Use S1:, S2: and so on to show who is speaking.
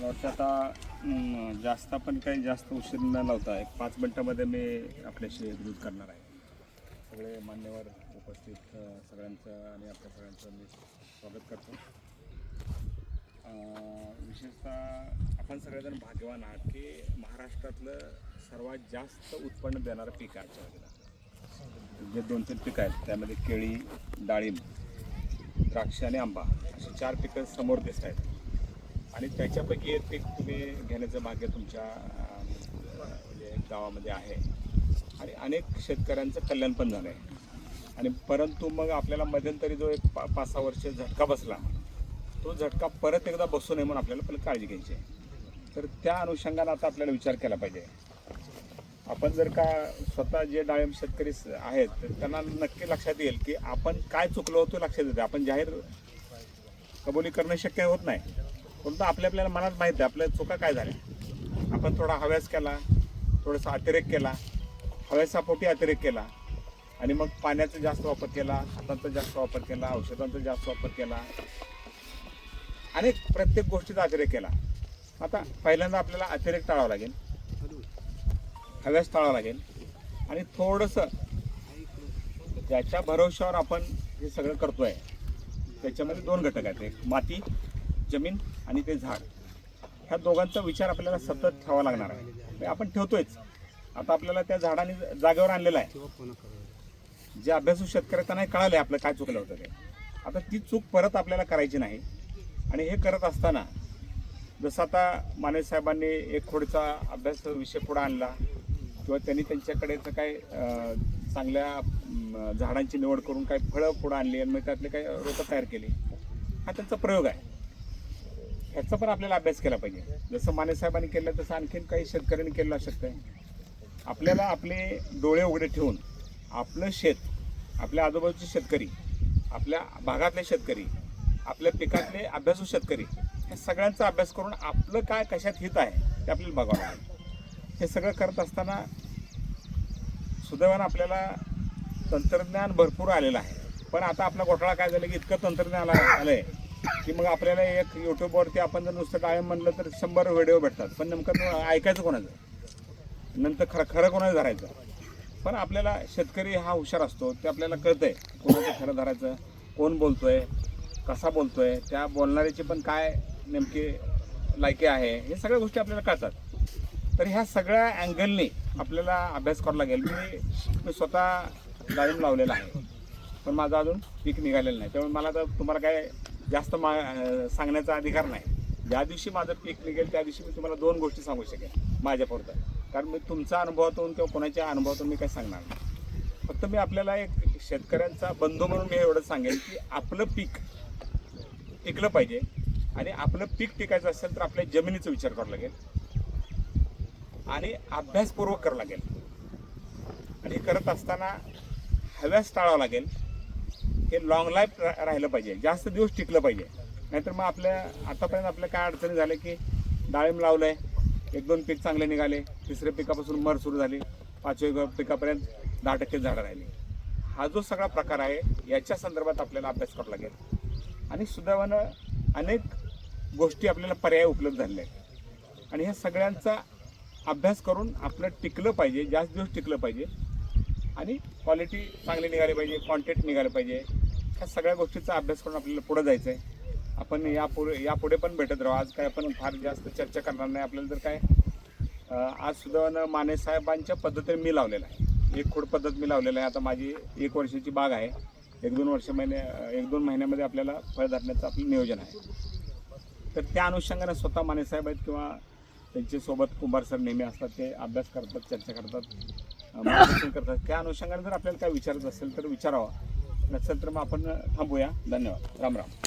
S1: मला वाटतं आता जास्त आपण काही जास्त उशीर न लावता एक पाच मिनटामध्ये मी आपल्याशी दूध करणार आहे. सगळे मान्यवर उपस्थित सगळ्यांचं आणि आपल्या सगळ्यांचं मी स्वागत करतो. विशेषतः आपण सगळेजण भाग्यवान आहात की महाराष्ट्रातलं सर्वात जास्त उत्पन्न देणारं पीक आहे आजच्या जे दोन तीन पिकं आहेत त्यामध्ये केळी डाळिंब द्राक्ष आणि आंबा अशी चार पिकं समोर दिसत आहेत. आणि त्याच्यापैकी एक पीक तुम्ही घेण्याचं भाग्य तुमच्या म्हणजे गावामध्ये आहे. आणि अनेक शेतकऱ्यांचं कल्याण पण झालं आहे आणि परंतु मग आपल्याला मध्यंतरी जो एक पा पाच सहा वर्ष झटका बसला तो झटका परत एकदा बसू नये म्हणून आपल्याला पण काळजी घ्यायची आहे. तर त्या अनुषंगानं आता आपल्याला विचार केला पाहिजे. आपण जर का स्वतः जे डाळिंब शेतकरी स- आहेत तर त्यांना नक्की लक्षात येईल की आपण काय चुकलो होतो लक्षात येते आपण जाहीर कबुली करणं शक्य होत नाही. परंतु आपल्या आपल्याला मनात माहीत आहे आपल्या चुका काय झाल्या. आपण थोडा हव्यास केला थोडासा अतिरेक केला हव्यासापोटी अतिरेक केला आणि मग पाण्याचा जास्त वापर केला खतांचा जास्त वापर केला औषधांचा जास्त वापर केला अनेक प्रत्येक गोष्टीचा अतिरेक केला. आता पहिल्यांदा आपल्याला अतिरेक टाळावा लागेल. हव्यास टाळावा लागेल. आणि थोडंसं ज्याच्या भरोश्यावर आपण हे सगळं करतोय त्याच्यामध्ये दोन घटक आहेत. एक माती जमीन आणि ते झाड. ह्या दोघांचा विचार आपल्याला सतत ठेवावा लागणार आहे. म्हणजे आपण ठेवतोयच. आता आपल्याला त्या झाडाने जागेवर आणलेलं आहे. जे अभ्यासू शेतकरी त्यांना आहे आपलं काय चुकलं होतं ते. आता ती चूक परत आपल्याला करायची नाही. आणि हे करत असताना जसं आता माने साहेबांनी एक खोडचा अभ्यास विषय पुढे आणला किंवा त्यांनी त्यांच्याकडे काय काही चांगल्या झाडांची निवड करून काही फळं पुढं आणली आणि मग त्यातले काही रोपं तयार केली. हा त्यांचा प्रयोग आहे. ह्याचा पण आपल्याला अभ्यास केला पाहिजे. जसं मानेसाहेबांनी केलं तसं आणखीन काही शेतकऱ्यांनी केलं असू शकतं आपल्याला आपले डोळे उघडे ठेवून आपलं शेत आपल्या आजूबाजूचे शेतकरी आपल्या भागातले शेतकरी आपल्या पिकातले अभ्यासू शेतकरी ह्या सगळ्यांचा अभ्यास करून आपलं काय कशात हित आहे ते आपल्याला बघावं लागेल. हे सगळं करत असताना सुदैवानं आपल्याला तंत्रज्ञान भरपूर आलेलं आहे. पण आता आपला घोटाळा काय झालं की इतकं तंत्रज्ञान आलं आलं आहे की मग आपल्याला एक यूट्यूबवरती आपण जर नुसतं कायम म्हणलं तर शंभर व्हिडिओ भेटतात. पण नेमकं ऐकायचं कोणाचं? नंतर खरं खरं कोणाचं धरायचं? पण आपल्याला शेतकरी हा हुशार असतो ते आपल्याला कळतंय कोणाचं खरं धरायचं कोण बोलतोय कसा बोलतोय त्या बोलणाऱ्याची पण काय नेमकी लायकी आहे हे सगळ्या गोष्टी आपल्याला कळतात. तर ह्या सगळ्या अँगलने आपल्याला अभ्यास करावा लागेल. मी मी स्वतः डाळिंब लावलेला आहे. पण माझं अजून पीक निघालेलं नाही. त्यामुळे मला तर तुम्हाला काय जास्त मा सांगण्याचा अधिकार नाही. ज्या दिवशी माझं पीक निघेल त्या दिवशी मी तुम्हाला दोन गोष्टी सांगू शकेन माझ्यापुरतं. कारण मी तुमचा अनुभवातून किंवा कोणाच्या अनुभवातून मी काही सांगणार नाही. फक्त मी आपल्याला एक शेतकऱ्यांचा बंधू म्हणून मी एवढं सांगेन की आपलं पीक टिकलं पाहिजे आणि आपलं पीक टिकायचं असेल तर आपल्या जमिनीचा विचार करावा लागेल आणि अभ्यासपूर्वक करावं लागेल. आणि हे करत असताना हव्यास टाळावं लागेल. हे लॉंग लाईफ राहिलं पाहिजे. जास्त दिवस टिकलं पाहिजे. नाहीतर मग आपल्या आतापर्यंत आपल्या काय अडचणी झाल्या की डाळिंब लावलं आहे एक दोन पीक चांगले निघाले तिसऱ्या पिकापासून मर सुरू झाली पाचव्या पिकापर्यंत दहा टक्के झाडं राहिली. हा जो सगळा प्रकार आहे याच्या संदर्भात आपल्याला अभ्यास करावा लागेल. आणि सुदैवानं अनेक गोष्टी आपल्याला पर्याय उपलब्ध झालेल्या आहेत. आणि ह्या सगळ्यांचा अभ्यास करून आपलं टिकलं पाहिजे जास्त दिवस टिकलं पाहिजे. आणि क्वालिटी चांगली निघाली पाहिजे क्वांटिटी निघाली पाहिजे. ह्या सगळ्या गोष्टीचा अभ्यास करून आपल्याला पुढे जायचं आहे आपण यापुढे यापुढे पण भेटत राहू. आज काय आपण फार जास्त चर्चा करणार नाही. आपल्याला जर काय आज सुद्धा माने साहेबांच्या पद्धतीने मी लावलेलं आहे. एक खोड पद्धत मी लावलेलं आहे. आता माझी एक वर्षाची बाग आहे. एक दोन वर्ष महिने एक दोन महिन्यामध्ये आपल्याला फळ धरण्याचं आपलं नियोजन आहे. तर त्या अनुषंगाने स्वतः माने साहेब आहेत किंवा त्यांच्यासोबत कुंभार सर नेहमी असतात. ते अभ्यास करतात चर्चा करतात मार्गदर्शन करतात. त्या अनुषंगाने जर आपल्याला काय विचारत असेल तर विचारावा. नसेल तर मग आपण थांबूया. धन्यवाद. राम राम.